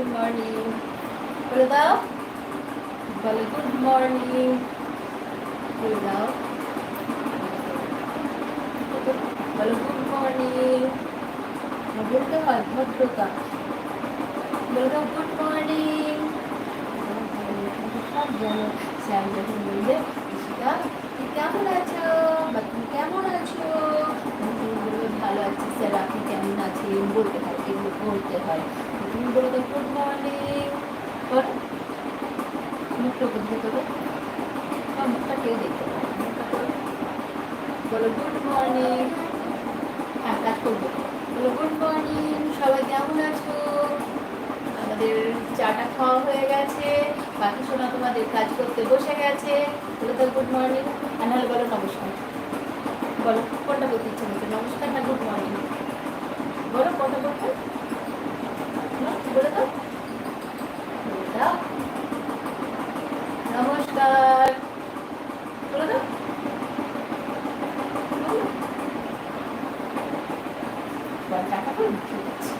Good morning বলে দাও বলে গুড মর্নিং বলে দাও বলো গুড মর্নিং বলতে হয় ভদ্রতা বলে দাও গুড মর্নিং সব জানো স্যার যখন বলবে ঈশিকা তুমি কেমন আছো বা তুমি কেমন আছো ভালো আছি স্যার আপনি কেমন আছেন বলতে বলতে হয়। তুমি বলে দাও গুড মর্নিং বলো। মুখটা বলতে হবে বা মুখটা কেউ দেখতে পারে। বলো গুড মর্নিং হ্যাঁ কাজ করব। বলো গুড মর্নিং সবাই কেমন আছো? আমাদের চাটা খাওয়া হয়ে গেছে। বাকি শোনা তোমাদের কাজ করতে বসে গেছে। বলে তো গুড মর্নিং আর নাহলে বলো, নমস্কার। বলো কোনটা বলতে ইচ্ছে হচ্ছে নমস্কার না গুড মর্নিং বলো কথা বলতে বলে দাও? দাও। নমস্কার। বলে দাও। টাকা করব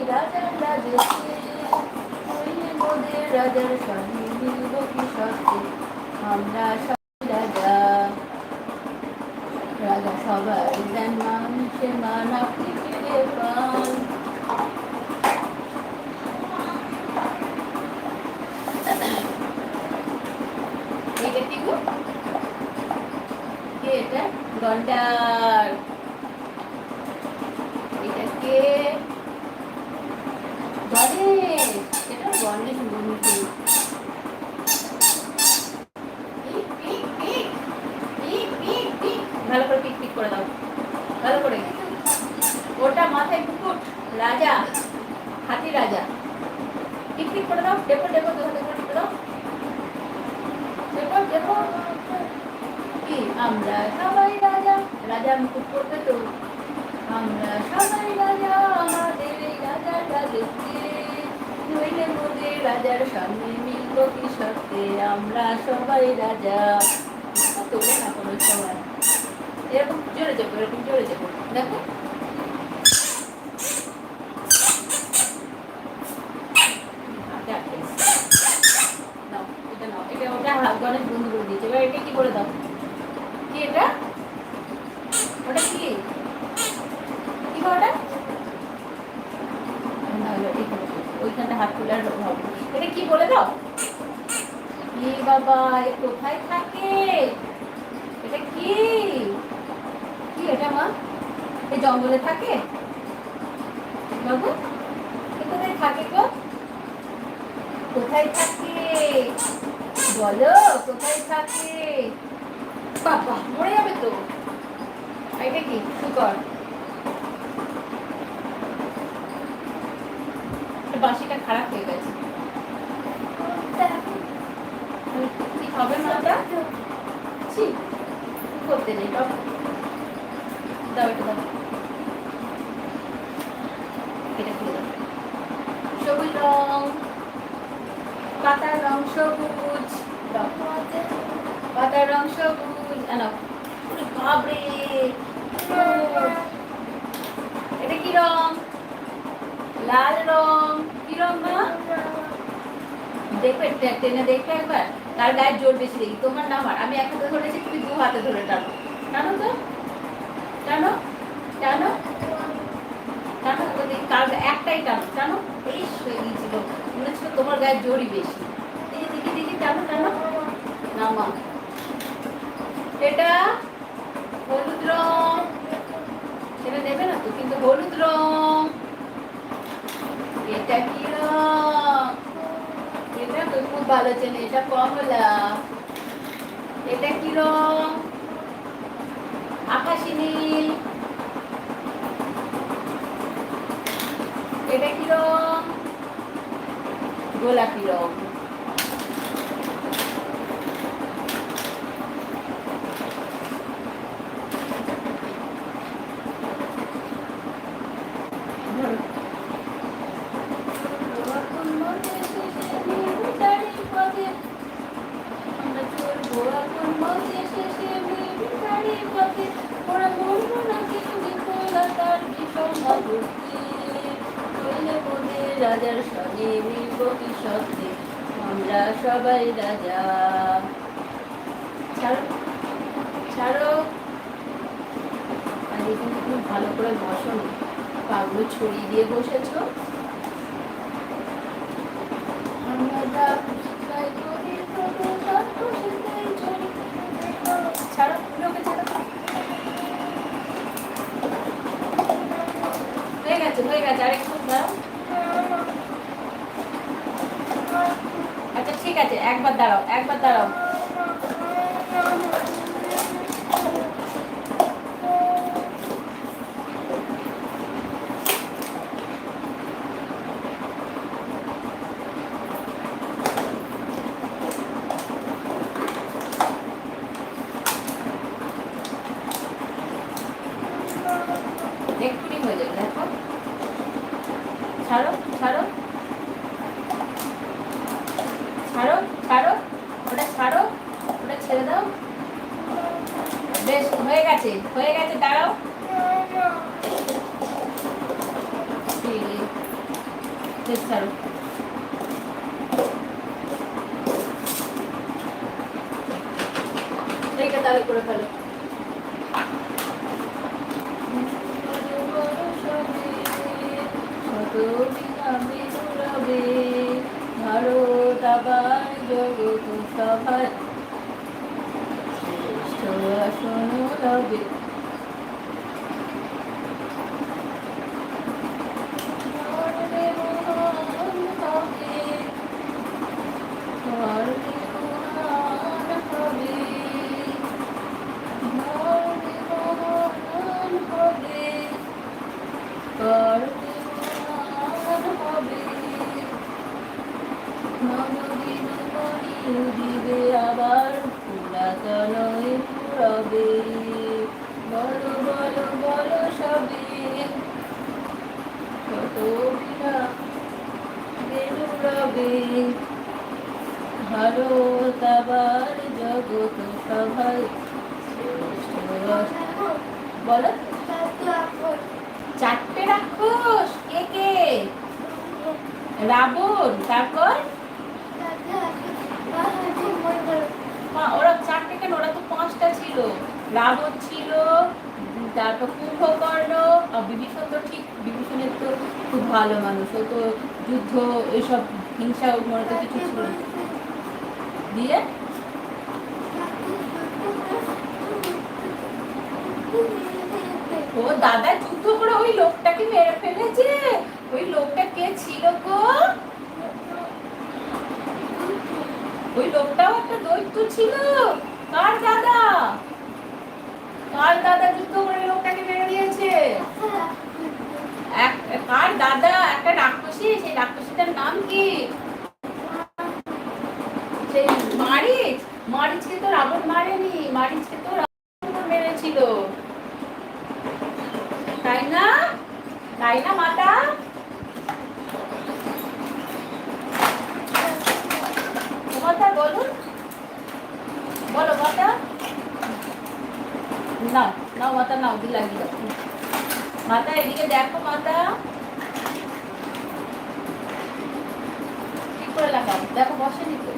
রাজার নইলে মোদের রাজার রাজা রাজা মান পান এটা কি এটা গন্ডার এটা কে গণেশ এটা গণেশ মন্দির পিক, পিক, পিক। পিক, পিক, পিক। করে করে করে। ওটা মাথায় মুকুট রাজা, হাতি রাজা। পিক করে দাও, দেখো দেখো দেখো দাও ডেপো ডেপো কি? আমরা রাজা। রাজা মুকুট করবে তো। আমরা সবাই রাজা। আমাদের রাজার রাজত্বে নইলে মোদের আমরা সবাই। রাজা কোনো সময় এরকম জোরে এরকম জোরে যাব দেখো হাতে আটকে গেছে। নাও, এটা নাও। এটা ওটা হা- গণেশ বন্ধু করে দিয়েছে এবার এটা কি করে দাও কি এটা ওটা কি কি গো ওটা না, ওটা এই করে দাও। ওইখানটা হাত তুলে আর হবে এটা কি বলে দাও কি এ কোথায় থাকে? এটা কি? কি এটা, মা? এই জঙ্গলে থাকে? বাবু কোথায় থাকে গো? কোথায় থাকে? বলো, কোথায় থাকে? বাবা, মরে যাবে তো। এটা কি? শুকর। বাঁশিটা খারাপ হয়ে গেছে কি হবে ওটা ছি, করতে নেই, দাও। দাও এটা দাও। এটা খুলে দাও। সবুজ রং পাতার রং সবুজ। পাতার রং সবুজ। আনো ওরে এটা কি রং? লাল রং। কি রং মা? দেখবে টেনে দেখবে একবার? তার গায়ে জোর বেশি দেখি। তোমার না আমার আমি এক হাতে ধরেছি, তুমি দু হাতে ধরে টানো। টানো তো? টানো? টানো? টানো দেখি, কার একটাই টানো। টানো? এই হয়ে গিয়েছিল। মনে হচ্ছিল তোমার গায়ে জোরই বেশি। দেখি দেখি দেখি, টানো টানো। নামা এটা হলুদ রং। সেটা দেবে না তো? কিন্তু হলুদ রং। এটা কি রং? ভালো চেনে এটা কমলা। এটা কি রং? আকাশি নীল। এটা কি রং? গোলাপি রং ধরো। আমরা চলবো এখন মধ্যে শেষে মিলিটারি পথে ওরা বলব না কেউ বিফলতার বিষম অবস্থি চলে বোধে রাজার সঙ্গে মিলব কি সত্যি? আমরা সবাই রাজা। ছাড়ো আর এখানে তুমি ভালো করে বসো না পাগুলো ছড়িয়ে দিয়ে বসেছো। ছাড়ো, লোকে ছাড়ো। হয়ে গেছে হয়ে গেছে আরেকটু দাঁড়াও আচ্ছা ঠিক আছে একবার দাঁড়াও একবার দাঁড়াও। জগৎ সভায় রাবণ, তারপর? ওরা চারটে কেন? ওরা তো পাঁচটা ছিল। রাবণ ছিল, তারপর কুম্ভকর্ণ, আর বিভীষণ তো ঠিক, বিভীষণের তো খুব ভালো মানুষ। ও তো যুদ্ধ, এসব হিংসা, মনে তো কিছু ছিল দিয়ে? ও দাদা যুদ্ধ করে ওই লোকটাকে মেরে ফেলেছে। ওই লোকটা কে ছিল গো? ওই লোকটাও একটা দৈত্য ছিল। কার দাদা? কার দাদা যুদ্ধ করে লোকটাকে মেরে দিয়েছে? কার দাদা? একটা রাক্ষসী, সেই রাক্ষসীটার নাম কি? সেই মারিচ। মারিচকে তো রাবণ মারেনি, মারিচকে তো রাবণ মেরেছিল তাই না তাই না, মাতা? মাতা, বলুন। বলো, মাতা। নাও নাও, মাতা, নাও দিলাম দিলাম মাতা, এদিকে দেখো, মাতা। ঠিক করে লাগা দাও দেখো, বসেনি তো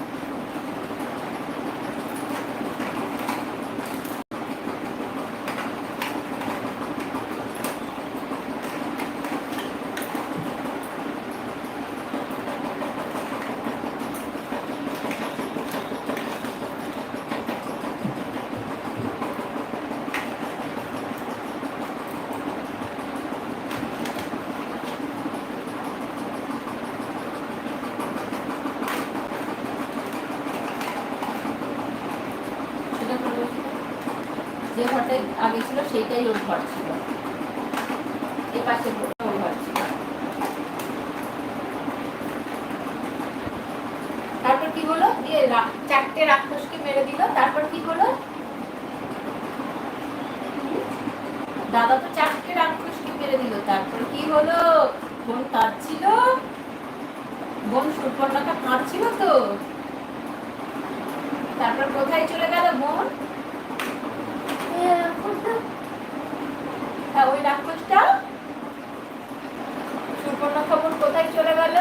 সেটা করে বসে দাও। যে ঘরটাই আগে ছিল সেইটাই ওর ঘর ছিল। এ পাশে ওর ঘর ছিল। তারপর কি হলো? দিয়ে চারটে রাক্ষসকে মেরে দিল। তারপর কি হলো? দাদা তো চারটে রাক্ষসকে মেরে দিল। তারপর কি হলো? বোন কাঁদছিল। বোন সুপর্ণাটা কাঁদছিল তো। তারপর কোথায় চলে গেল বোন হ্যাঁ ওই রাক্ষসটা সুপর্ণখা বোন কোথায় চলে গেল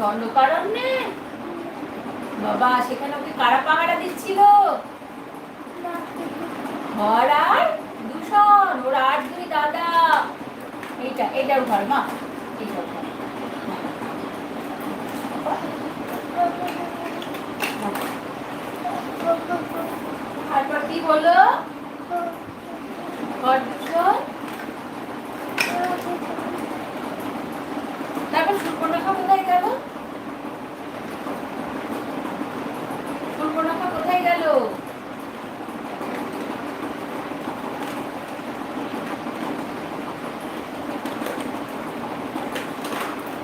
দণ্ডকারণ্যে বাবা, সেখানে ওকে কারা পাহারা দিচ্ছিল? ঘর আর দূষণ ওর আর দুই দাদা। এইটা এটার ঘর, মা। এইটার ঘর। তারপর কি হলো ঘর দূষণ তারপর সুপর্ণখা কোথায় গেল? গেল।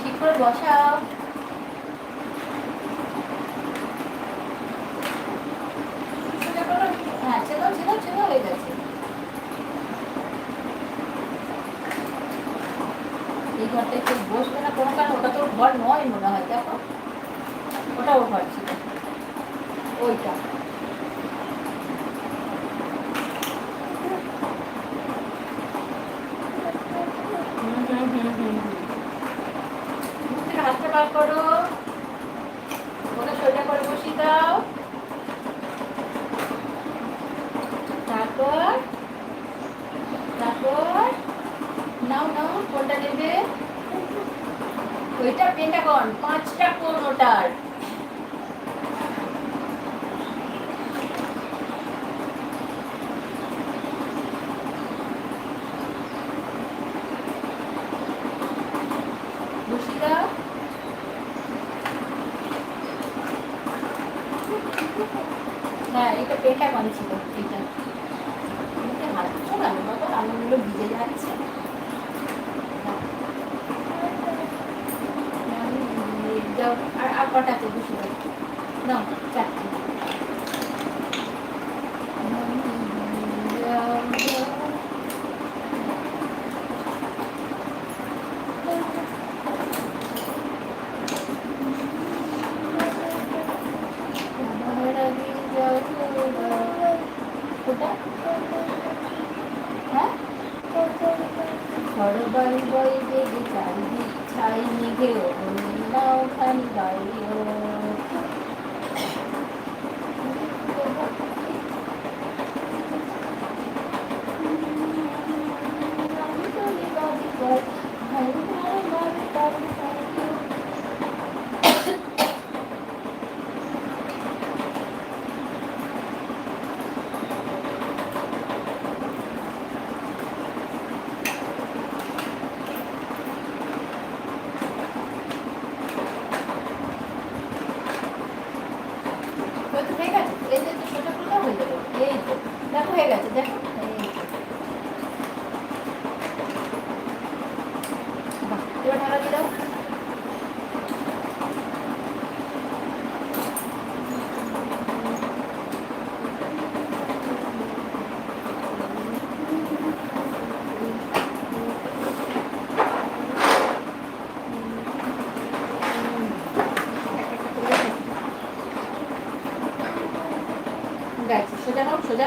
ঠিক করে বসাও। হ্যাঁ এই বসবে না ওটা তোর ঘর নয় মনে হয়, দেখো। ওটা ওর ঘর ছিল। ওইটা হুম হুম হুম হুম হুম মুখ থেকে হাতটা বার করো ওটা সোজা করে বসিয়ে দাও তারপর তারপর নাও নাও কোনটা নেবে ওইটা পেন্টাগন পাঁচটা কোন ওটার বসিয়ে দাও হ্যাঁ এটা পেন্টাগন ছিল এটা এটাতে হাত দিচ্ছ কেন বাবা আঙুলগুলো ভিজে যাচ্ছে দাও আর আর কটা আছে বসে দাও নাও চারটে ওটা হ্যাঁ সরবাই বই বেগে চারিদিক ছাই মেঘে নাও খানি বাইরে ওই তো হয়ে গেছে এই যে তো ছোট ছোট হয়ে যাবে এই তো দেখো হয়ে গেছে দেখো। এবার ঢাকা দিয়ে দাও। সোজা হোক সোজা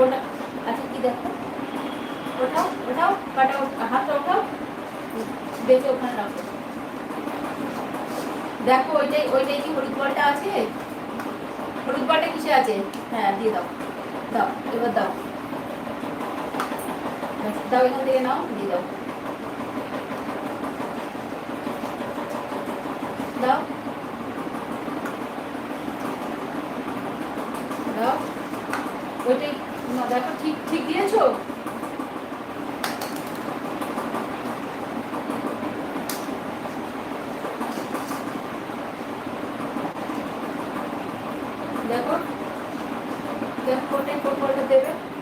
আচ্ছা, ওইটাই কি হলুদ আছে? হলুদ বলটা কিসে আছে? হ্যাঁ দিয়ে দাও দাও, এবার দাও। দাও এখান থেকে নাও, দিয়ে দাও। দাও। দেন কোনটা কোন দেবেন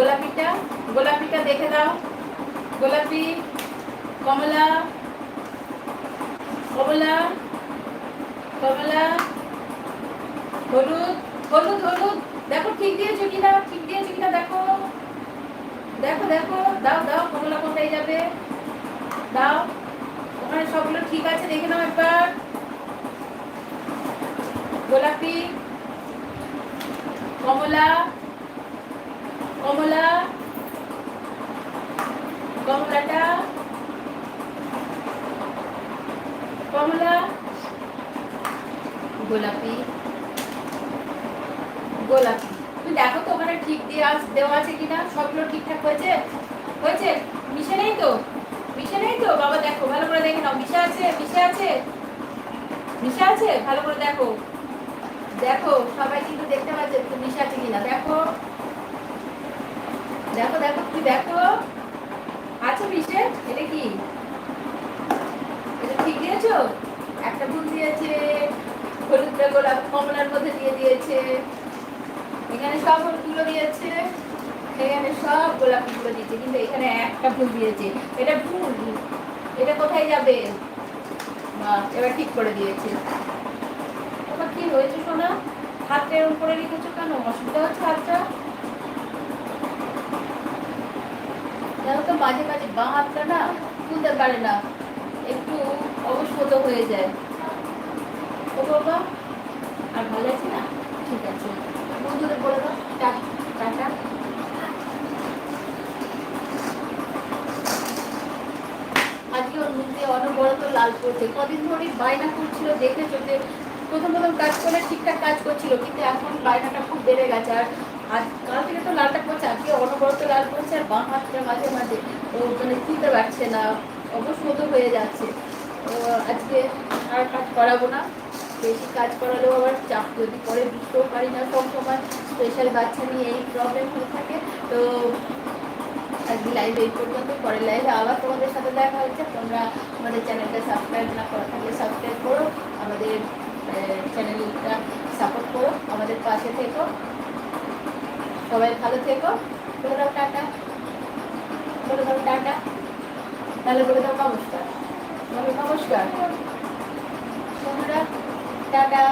গোলাপিটা গোলাপিটা দেখে দাও। গোলাপি, কমলা কমলা কমলা, হলুদ হলুদ হলুদ। দেখো, ঠিক দিয়েছ কিনা? ঠিক দিয়েছ কিনা? দেখো। দেখো দেখো। দাও দাও, কমলা কোথায় যাবে? দাও। ওখানে সবগুলো ঠিক আছে, দেখে নাও একবার। গোলাপি, কমলা কমলা, কমলাটা, কমলা, গোলাপি গোলাপি। তুমি দেখো তো ওখানে ঠিক দিয়ে দেওয়া আছে কিনা, সবগুলো ঠিকঠাক হয়েছে? হয়েছে? মিশে নেই তো? মিশে নেই তো? বাবা, দেখো, ভালো করে দেখে নাও। মিশে আছে? মিশে আছে? মিশে আছে? ভালো করে দেখো। দেখো, সবাই কিন্তু দেখতে পাচ্ছে মিশে আছে কিনা। দেখো। দেখো দেখো তুমি দেখো? আছে মিশে এটা কি? এটা ঠিক দিয়েছ? একটা ফুল দিয়েছে, হলুদটা গোলাপ, কমলার মধ্যে দিয়ে দিয়েছে। এখানে সব হলুদগুলো দিয়েছে, এখানে সব গোলাপিগুলো দিয়েছে, কিন্তু এখানে একটা ফুল দিয়েছে। এটা ভুল, এটা কোথায় যাবে? এবার ঠিক করে দিয়েছে। তোমার কি হয়েছে, সোনা? এরকম করে রেখেছো কেন? অসুবিধা হচ্ছে হাতটা? জানো তো মাঝে মাঝে বাঁ হাতটা না তুলতে পারে না, একটু অবস্মত হয়ে যায়। ও বাবা আর ভালো আছে না? ঠিক আছে। বন্ধুদের বলে দাও, টাটা আজকে ওর মুখ অনবরত লাল পড়ছে। কদিন ধরে বায়না করছিল, দেখেছ যে প্রথম প্রথম কাজ করলে ঠিকঠাক কাজ করছিল, কিন্তু এখন বায়নাটা খুব বেড়ে গেছে। আর আজ কাল থেকে তো লালটা পড়ছে আজকে অনবরত লাল পড়ছে, আর বাঁ হাতটা মাঝে মাঝে ও মানে তুলতে পারছে না অবস্মত হয়ে যাচ্ছে। তো আজকে আর কাজ করাবো না, বেশি কাজ করালেও আবার চাপ, যদি পরে বুঝতেও পারি না সব সময় স্পেশাল বাচ্চা নিয়ে এই প্রবলেম হয়ে থাকে। তো আজকে লাইভ এই পর্যন্ত, পরের লাইভে আবার তোমাদের সাথে দেখা হচ্ছে। তোমরা আমাদের চ্যানেলটা সাবস্ক্রাইব না করা থাকলে সাবস্ক্রাইব করো, আমাদের চ্যানেলটা সাপোর্ট করো, আমাদের পাশে থেকো। সবাই ভালো থেকো। বলে দাও টাটা। বলে দাও টাটা। তাহলে বলে দাও নমস্কার। বলো নমস্কার। টাটা।